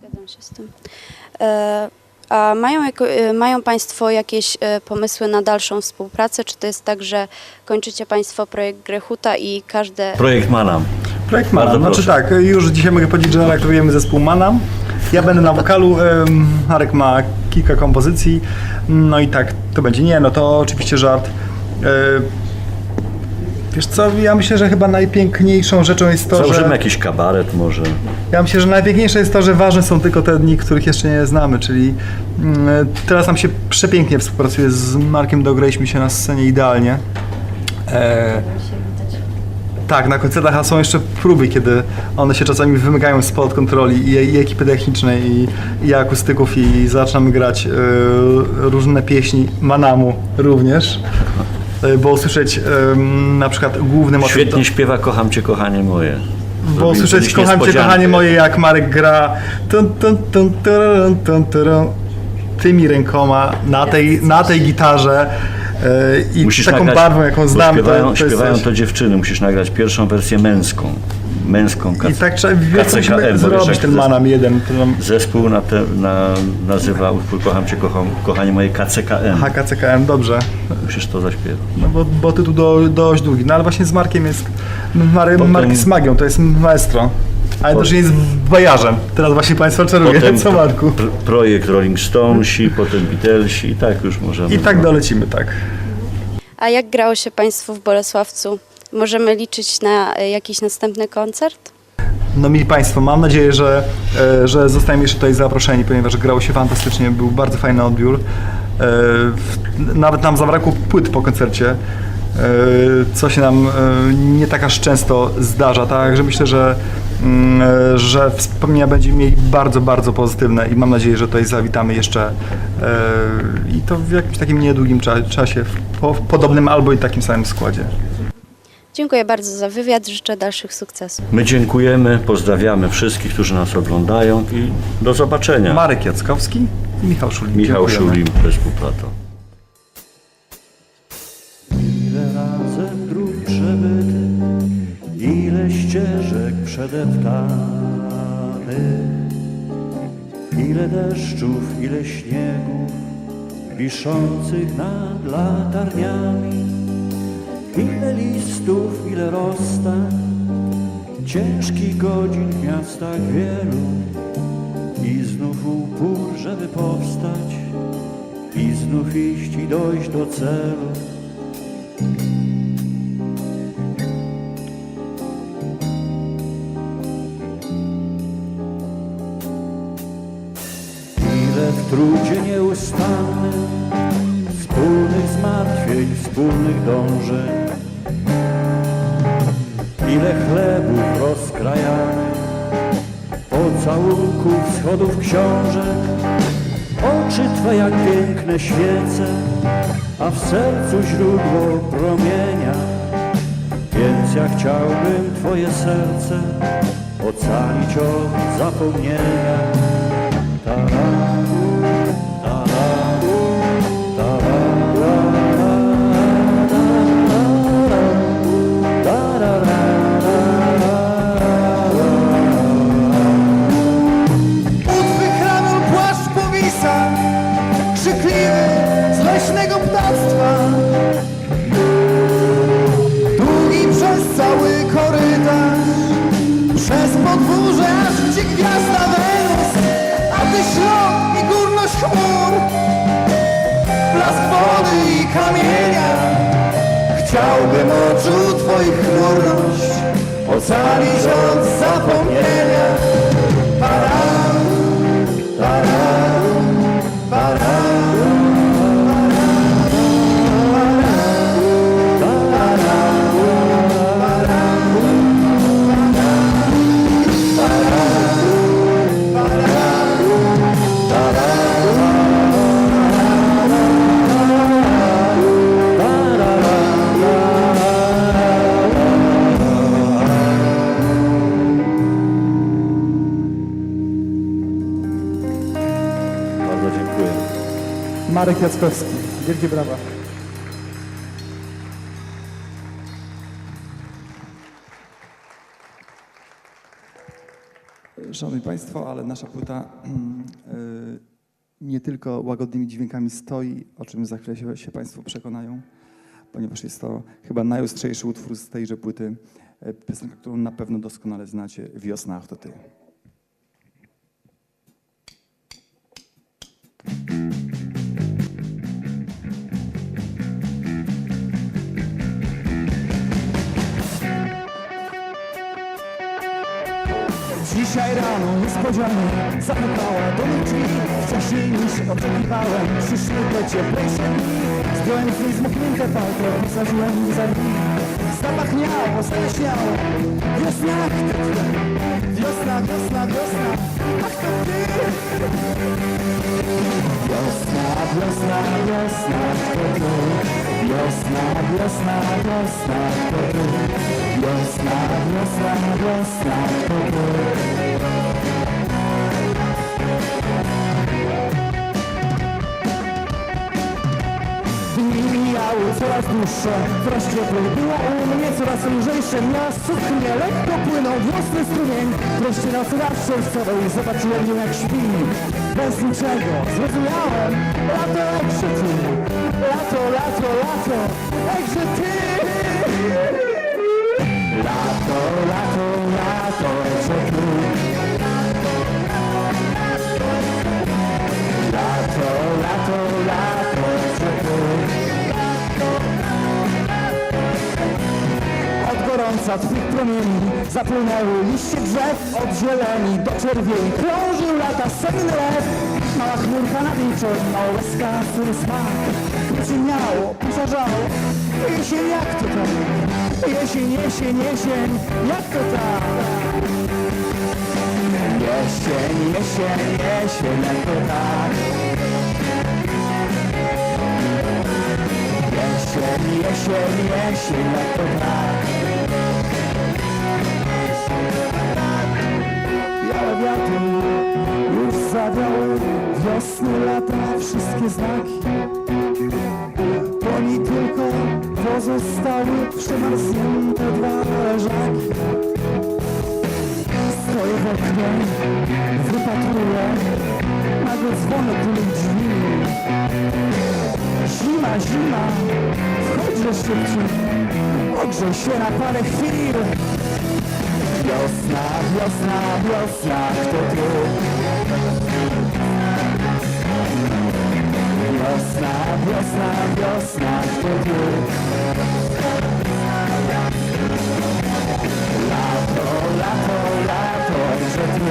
Zgadzam się z tym. E, A mają, jako, e, mają Państwo jakieś e, pomysły na dalszą współpracę? Czy to jest tak, że kończycie Państwo projekt Grechuta i każde... Projekt Manam. Projekt Bardzo Manam. Znaczy proszę. tak, już dzisiaj mogę powiedzieć, że aktywujemy zespół Manam. Ja będę na wokalu, Marek ma kilka kompozycji. No i tak to będzie. Nie, no to oczywiście żart. Wiesz co, ja myślę, że chyba najpiękniejszą rzeczą jest to, Założymy że... jakiś kabaret może. Ja myślę, że najpiękniejsze jest to, że ważne są tylko te dni, których jeszcze nie znamy, czyli mm, teraz nam się przepięknie współpracuje z Markiem, dograliśmy się na scenie idealnie. E, tak, na koncertach są jeszcze próby, kiedy one się czasami wymykają spod kontroli i, i ekipy technicznej, i, i akustyków i zaczynamy grać e, różne pieśni Manamu również. E, Bo usłyszeć na przykład główny motyw... Świetnie śpiewa Kocham Cię, kochanie moje. Bo Zrobili słyszeć kiedyś kocham cię kochanie moje jak Marek gra tun, tun, tun, turun, tun, turun, tymi rękoma na tej, na tej gitarze e, i Musisz taką nagrać, barwą jaką bo znamy Śpiewają, to, to jest śpiewają coś. to dziewczyny, musisz nagrać pierwszą wersję męską. Męską I tak trzeba musimy bo wiesz, zrobić jak ten zes- manam jeden to nam Zespół na te, na, nazywa utwór Kocham Cię, kocham, kochanie moje KCKM. HKCKM, dobrze Musisz to zaśpiewać. no bo, bo tytuł do, dość długi, no ale właśnie z Markiem jest Marek, Potem- Mark jest magią, to jest maestro ale też nie jest bajarzem teraz właśnie Państwo czaruję, co Marku? pr- projekt Rolling Stonesi, potem Beatlesi i tak już możemy. I tak dolecimy, tak A jak grało się Państwu w Bolesławcu? Możemy liczyć na e, jakiś następny koncert? No mili Państwo, mam nadzieję, że, e, że zostaniemy jeszcze tutaj zaproszeni, ponieważ grało się fantastycznie, był bardzo fajny odbiór. E, Nawet nam zabrakło płyt po koncercie, co się nam nie tak aż często zdarza, także myślę, że, mm, że wspomnienia będziemy mieli bardzo, bardzo pozytywne i mam nadzieję, że tutaj zawitamy jeszcze i to w jakimś takim niedługim cza- czasie, w podobnym albo i takim samym składzie. Dziękuję bardzo za wywiad, życzę dalszych sukcesów. My dziękujemy, pozdrawiamy wszystkich, którzy nas oglądają i do zobaczenia. Marek Jackowski i Michał Szulim. Michał Dziękujemy. Szulim, zespół Plato. Ile razem dróg przebyty, ile ścieżek przedeptanych, ile deszczów, ile śniegów wiszących nad latarniami, ile listów, ile rozstań, ciężkich godzin w miastach wielu i znów upór, żeby powstać i znów iść i dojść do celu. Ile w trudzie nieustannym Wspólnych zmartwień, wspólnych dążeń Ile chlebów rozkrajanych Pocałunków, schodów książek Oczy Twe jak piękne świece A w sercu źródło promienia. Więc ja chciałbym Twoje serce Ocalić od zapomnienia przez cały korytarz. Przez podwórze aż gdzie gwiazda Wenus. A ty ślop i górność chmur. Blask wody i kamienia. Chciałbym oczu twoich chmurność Ocalić od zapomnienia Marek Jackowski. Wielkie brawa. Szanowni Państwo, ale nasza płyta mm, y, nie tylko łagodnymi dźwiękami stoi, o czym za chwilę się, Państwo przekonają, ponieważ jest to chyba najostrzejszy utwór z tejże płyty, y, piosenka, którą na pewno doskonale znacie, Wiosna, ach to Ty. Niespodzianie zapukała do mnie drzwi. Wcześniej niż oczekiwałem. Przyszły te cieplejsze dni Zdjąłem z niej zmoknięte palto Posadziłem za drzwi. Zapachniało, zaleśniało Wiosna, ach, to ty Wiosna, wiosna, wiosna. Ach to ty! Wiosna, wiosna, wiosna To ty. Wiosna, wiosna, wiosna To ty. Wiosna, wiosna, wiosna To ty coraz dłuższe Coraz cieplej. Było u mnie coraz lżejsze Na suknię lekko płynął wiosny strumień. Wreszcie na zawsze wstawaj Zobaczyłem ją jak śpi. Bez niczego zrozumiałem Lato ty Lato, lato, lato Ejże ty! Lato, lato Gorąca twych promieni Zapłynęły liście drzew Od zieleni do czerwieni. Krążył lata senny lew. Mała chmurka na wilczo Mała łezka, który smak. Przyciemniało, pożarzało. Jesień jak to tak Jesień, jesień, jesień Jak to tak Jesień, jesień, jesień Jak to tak Jesień, jesień, jesień, jak to tak Już zawiały Wiosny, lata, wszystkie znaki. Po niej tylko pozostały przemarznięte dwa leżaki. Stoję w oknie, wypatruję Nagle dzwonek drzwi. Zima, zima, wchodźże szybciej Ogrzej się na parę chwil Wiosna, wiosna, wiosna, kto ty? Wiosna, wiosna, wiosna, kto ty? Lato, lato, lato, że ty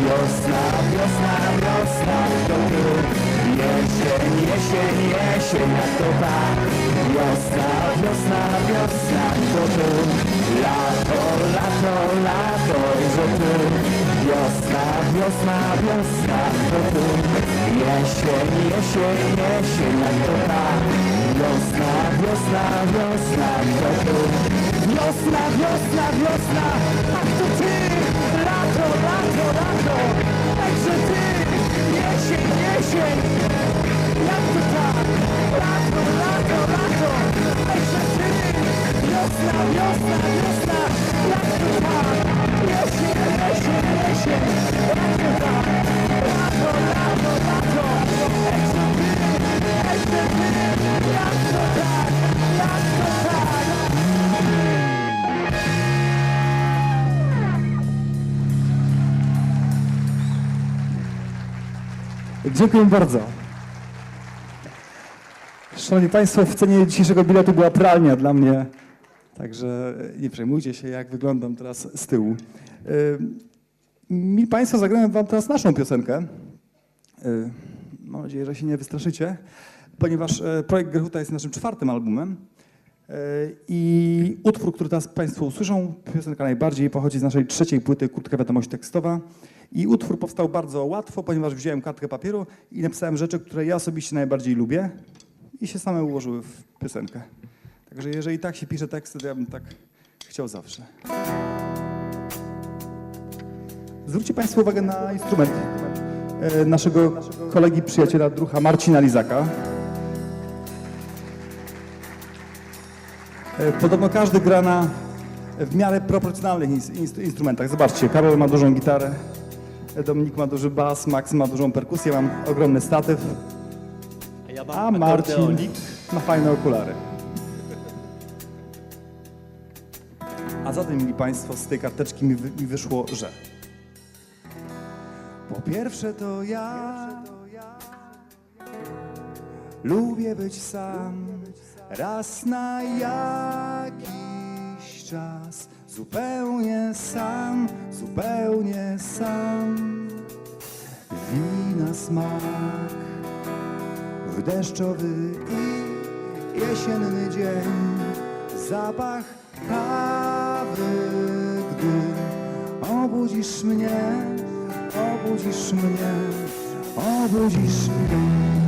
Wiosna, wiosna, wiosna, kto ty? Jesień, jesień, jesień, jak to tak Wiosna, wiosna, wiosna, kto ty? Lato, lato, lato, że ty Wiosna, wiosna, wiosna, kto ty? Jesień, jesień, jesień, jak to tak Wiosna, wiosna, wiosna, kto ty? Wiosna, wiosna, wiosna, a kto ty? Lato, lato, lato, także ty Jesień, jesień, jak to tak? Lato, lato, lato, ty Wiosna, wiosna, wiosna, Dziękuję bardzo. Szanowni Państwo, w cenie dzisiejszego biletu była pralnia dla mnie. Także nie przejmujcie się, jak wyglądam teraz z tyłu. Y, Mili Państwo, zagrałem Wam teraz naszą piosenkę. Y, Mam nadzieję, że się nie wystraszycie, ponieważ e, projekt Grechuta jest naszym czwartym albumem. E, I utwór, który teraz Państwo usłyszą, piosenka najbardziej pochodzi z naszej trzeciej płyty Kurtka Wiadomość Tekstowa. I utwór powstał bardzo łatwo, ponieważ wziąłem kartkę papieru i napisałem rzeczy, które ja osobiście najbardziej lubię i się same ułożyły w piosenkę. Także jeżeli tak się pisze teksty, to ja bym tak chciał zawsze. Zwróćcie Państwo uwagę na instrument e, naszego kolegi, przyjaciela, druha Marcina Lizaka. E, Podobno każdy gra na w miarę proporcjonalnych ins- inst- instrumentach. Zobaczcie, Karol ma dużą gitarę, Dominik ma duży bas, Max ma dużą perkusję, mam ogromny statyw, Ja a Marcin ma fajne okulary. A zatem, mili Państwo, z tej karteczki mi, wy, mi wyszło, że Po pierwsze to ja Lubię być sam. Raz na jakiś czas Zupełnie sam, zupełnie sam. Wina smak W deszczowy i jesienny dzień. Zapach kawy Gdy obudzisz mnie Obudzisz mnie Obudzisz mnie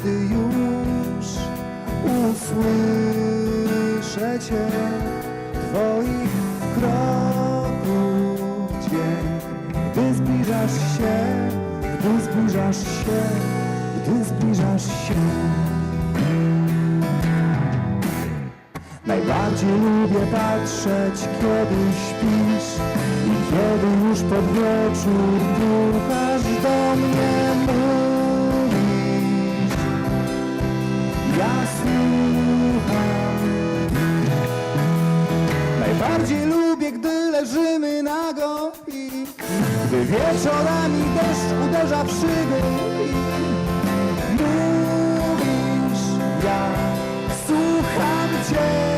gdy już usłyszę Cię Twoich kroków dźwięk Gdy zbliżasz się, gdy zbliżasz się, gdy zbliżasz się. Najbardziej lubię patrzeć, kiedy śpisz I kiedy już pod wieczór pukasz do mnie. mówisz Ja słucham Najbardziej lubię, gdy leżymy nago i Gdy wieczorami deszcz uderza w szyby i Mówisz, ja słucham Cię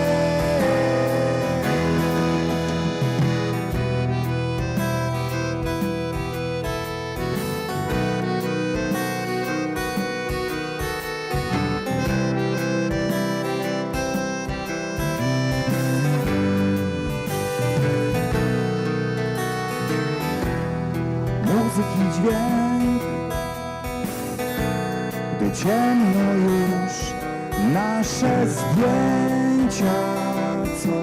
ciemno już. Nasze zdjęcia Co,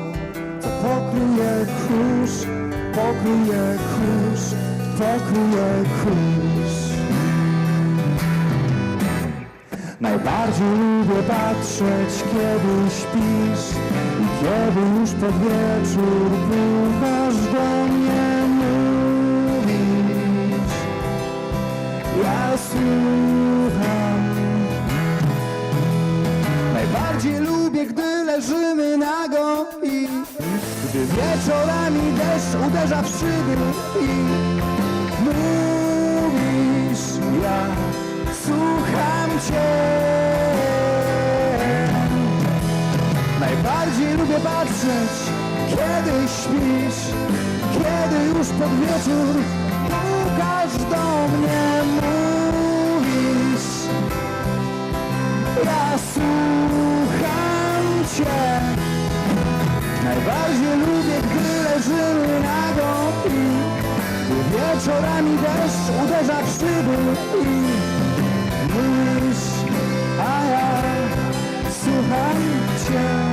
co pokruje kurz, pokruje kurz, pokruje kurz. Najbardziej lubię patrzeć, kiedy śpisz. I kiedy już pod wieczór pukasz do mnie mówisz. Ja słucham leżymy nago i Gdy wieczorami deszcz uderza w szyby i Mówisz, ja słucham Cię. Najbardziej lubię patrzeć, kiedy śpisz Kiedy już pod wieczór pukasz do mnie Mówisz, ja słucham Cię Najbardziej lubię, gdy leżymy nago i Gdy wieczorami deszcz uderza w szyby i Mówisz, a ja słucham Cię